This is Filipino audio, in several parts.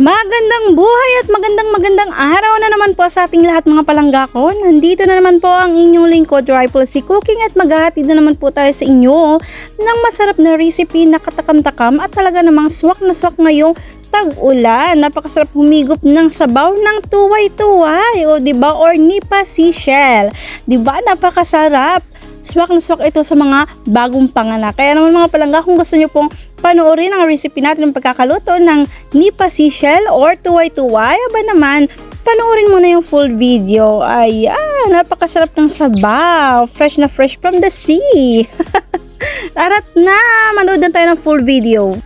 Magandang buhay at magandang magandang araw na naman po sa ating lahat mga palangga ko. Nandito na naman po ang inyong lingkod, Rifle si Cooking at maghahatid na naman po tayo sa inyo ng masarap na recipe na katakam-takam at talaga namang swak na swak ngayong tag-ulan. Napakasarap humigop ng sabaw ng tuway-tuway o di ba or nipa seashell. Di ba napakasarap. Swak na swak ito sa mga bagong panganak. Kaya naman mga palangga, kung gusto nyo pong panoorin ang recipe natin ng pagkakaluto ng nipa seashell or tuway-tuway, aba naman, panoorin mo na yung full video. Ayan, napakasarap ng sabaw. Fresh na fresh from the sea. Tarat na, manood na tayo ng full video.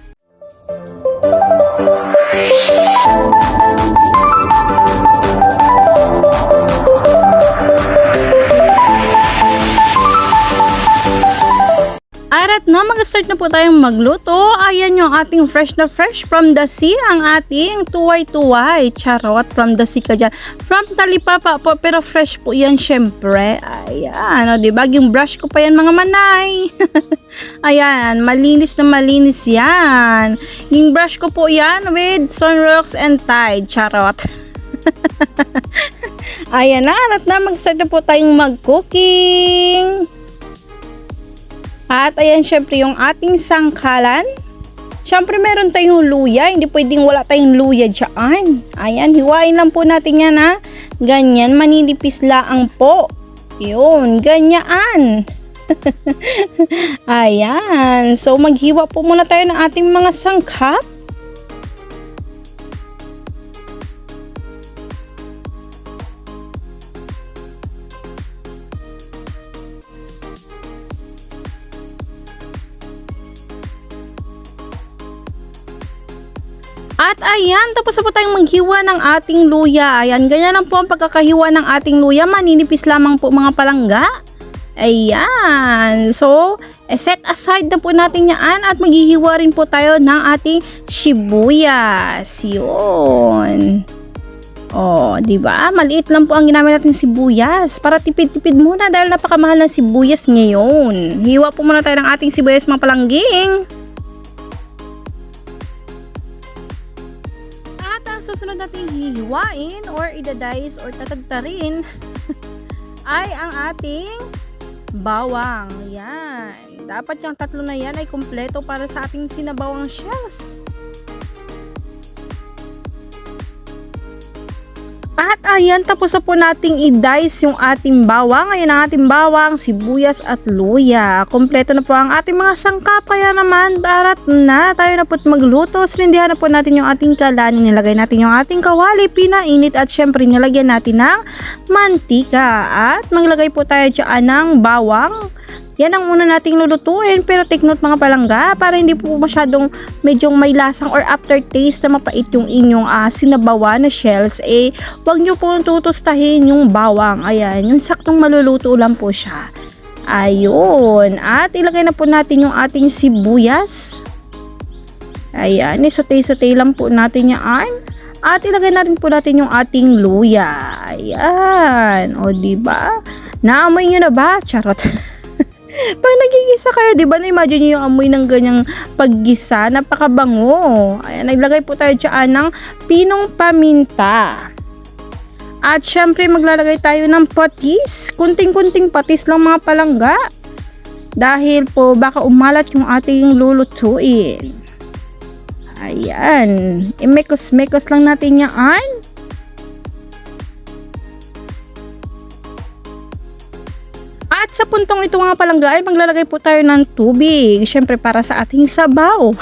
Mag-start na po tayong magluto. Ayan yung ating fresh na fresh from the sea. Ang ating tuway-tuway. Charot, from the sea ka dyan. From talipapa po, pero fresh po yan syempre. Ayan, o diba? Yung brush ko pa yan mga manay. Ayan, malinis na malinis yan. Yung brush ko po yan with Sunrocks and Tide. Charot. Ayan na, arat na, mag-start na po tayong mag-cooking. At ayan syempre yung ating sangkalan. Syempre meron tayong luya, hindi pwedeng wala tayong luya dyan. Ayan, hiwain lang po natin yan ha. Ganyan, maninipis laang po. Yun, ganyan. ayan, so maghiwa po muna tayo ng ating mga sangkap. At ayan, tapos na po tayong maghiwa ng ating luya. Ayan, ganyan lang po ang pagkakahiwa ng ating luya. Maninipis lamang po mga palangga. Ayan. So, eh, set aside na po natin yan at maghihiwa rin po tayo ng ating sibuyas. Yun. Oh, 'di ba? Maliit lang po ang ginamit nating sibuyas para tipid-tipid muna dahil napakamahal ng sibuyas ngayon. Hiwa po muna tayo ng ating sibuyas mga palangging. Ang susunod nating hihiwain or idadice or tatagtarin ay ang ating bawang. Yan. Dapat yung tatlo na yan ay kumpleto para sa ating sinabawang shells. At ayan, tapos na po nating i-dice yung ating bawang. Ayan ang ating bawang, sibuyas at luya. Kompleto na po ang ating mga sangkap. Kaya naman, darat na. Tayo na po magluto. Sinindihan na po natin yung ating kalan. Nilagay natin yung ating kawali, pinainit at syempre nilagyan natin ng mantika. At maglagay po tayo dyan ng bawang. Yan ang una nating lulutuin pero take note mga palangga para hindi po masyadong medyo may lasang or aftertaste na mapait yung inyong uh, sinabawa na shells eh wag nyo po tutustahin yung bawang. Ayan yung saktong maluluto lang po siya. Ayun at ilagay na po natin yung ating sibuyas. Ayan isatay-satay lang po natin yan at ilagay natin po natin yung ating luya. Ayan o di ba? Naamoy nyo na ba? Charot Pag nagigisa kayo, di ba na-imagine nyo yung amoy ng ganyang paggisa, napakabango. Ayan, naglagay po tayo dyan ng pinong paminta. At syempre maglalagay tayo ng patis. Kunting-kunting patis lang mga palangga. Dahil po baka umalat yung ating lulutuin. Ayan. Imekos-mekos lang natin yan. Sa puntong ito mga palangga ay maglalagay po tayo ng tubig. Siyempre para sa ating sabaw.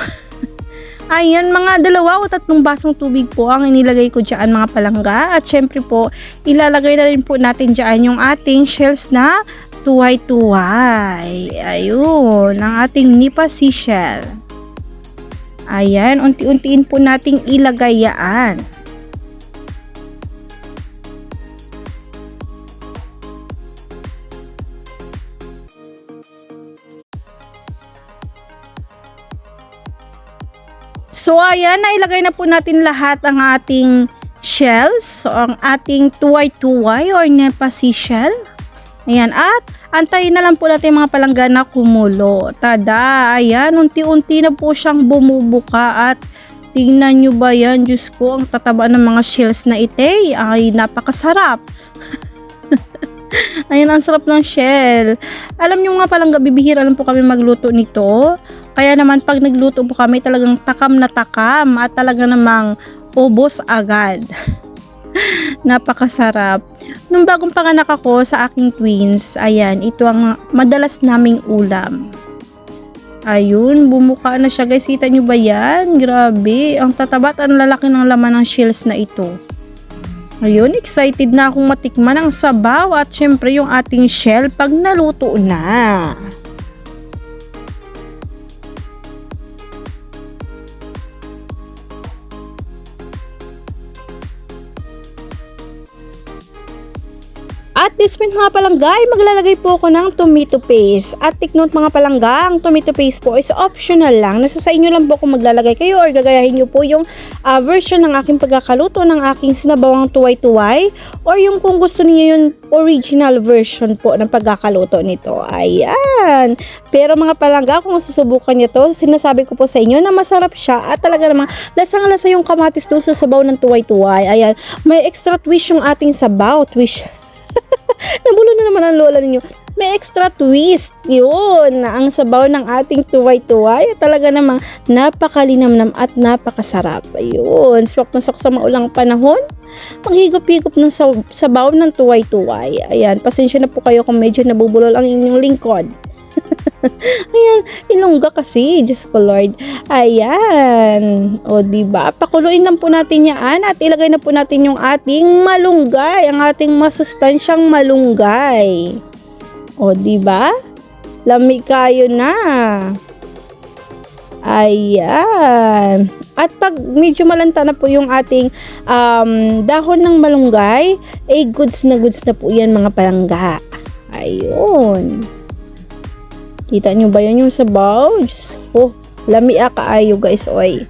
Ayan mga dalawa o tatlong basong tubig po ang inilagay ko dyan mga palangga. At syempre po ilalagay na rin po natin dyan yung ating shells na tuway-tuway. Ayun, ang ating nipa seashell. Ayan, unti-untiin po nating ilagay yan. So ayan, nailagay na po natin lahat ang ating shells, so ang ating tuway-tuway or nepasi shell. Ayan, at antayin na lang po natin mga palangga na kumulo. Tada, ayan, unti-unti na po siyang bumubuka at Tingnan nyo ba yan? Diyos ko, ang tataba ng mga shells na ite. Ay, napakasarap. Ayan, ang sarap ng shell. Alam nyo nga palang bibihira lang po kami magluto nito. Kaya naman pag nagluto po kami talagang takam na takam at talaga namang ubos agad. Napakasarap. Nung bagong panganak ako sa aking twins, ayan, ito ang madalas naming ulam. Ayun, bumuka na siya guys. Kita nyo ba yan? Grabe. Ang tataba at ang lalaki ng laman ng shells na ito. Ayun, excited na akong matikman ang sabaw at syempre yung ating shell pag naluto na. At this point mga palangga ay maglalagay po ako ng tomato paste. At take note mga palangga, ang tomato paste po is optional lang. Nasa sa inyo lang po kung maglalagay kayo or gagayahin nyo po yung uh, version ng aking pagkakaluto ng aking sinabawang tuway-tuway or yung kung gusto niyo yung original version po ng pagkakaluto nito. Ayan. Pero mga palangga, kung susubukan nyo to, sinasabi ko po sa inyo na masarap siya at talaga namang lasang-lasa yung kamatis doon sa sabaw ng tuway-tuway. Ayan. May extra twist yung ating sabaw. Twist. Nabulo na naman ang lola ninyo. May extra twist yun na ang sabaw ng ating tuway-tuway. Talaga namang napakalinamnam at napakasarap. Ayun, swak na swak sa maulang panahon. Maghigop-higop ng sab- sabaw ng tuway-tuway. Ayan, pasensya na po kayo kung medyo nabubulol ang inyong lingkod. Ayan, ilongga kasi, Diyos ko Lord. Ayan. O, ba? Pakuluin lang po natin yan at ilagay na po natin yung ating malunggay, ang ating masustansyang malunggay. O, ba? Lami kayo na. Ayan. At pag medyo malanta na po yung ating um, dahon ng malunggay, eh goods na goods na po yan mga palangga. Ayun. Kita nyo ba yun yung sabaw? Diyos ko, lami kaayo guys, oy.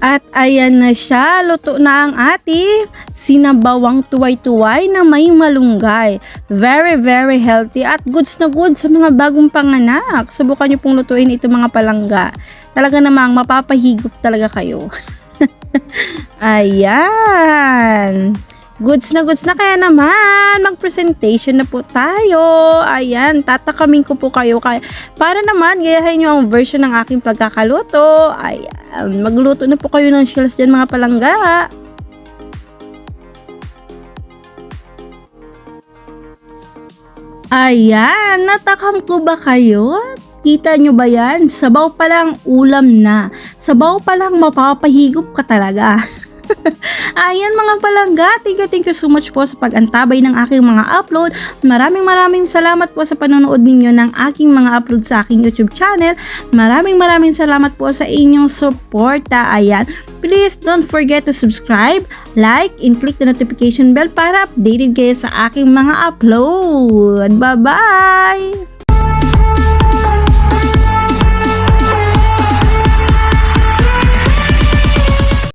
At ayan na siya, luto na ang ating sinabawang tuway-tuway na may malunggay. Very, very healthy at goods na goods sa mga bagong panganak. Subukan nyo pong lutuin ito mga palangga. Talaga namang mapapahigop talaga kayo. ayan. Goods na goods na kaya naman, mag-presentation na po tayo. Ayan, tatakamin ko po kayo. Kaya, para naman, gayahin nyo ang version ng aking pagkakaluto. Ayan, magluto na po kayo ng shells dyan mga palangga. Ayan, natakam ko ba kayo? Kita nyo ba yan? Sabaw pa lang ulam na. Sabaw pa lang mapapahigop ka talaga. Ayan mga palangga, thank you, thank you so much po sa pag-antabay ng aking mga upload. Maraming maraming salamat po sa panonood ninyo ng aking mga upload sa aking YouTube channel. Maraming maraming salamat po sa inyong suporta. Ayan, please don't forget to subscribe, like, and click the notification bell para updated kayo sa aking mga upload. Bye-bye!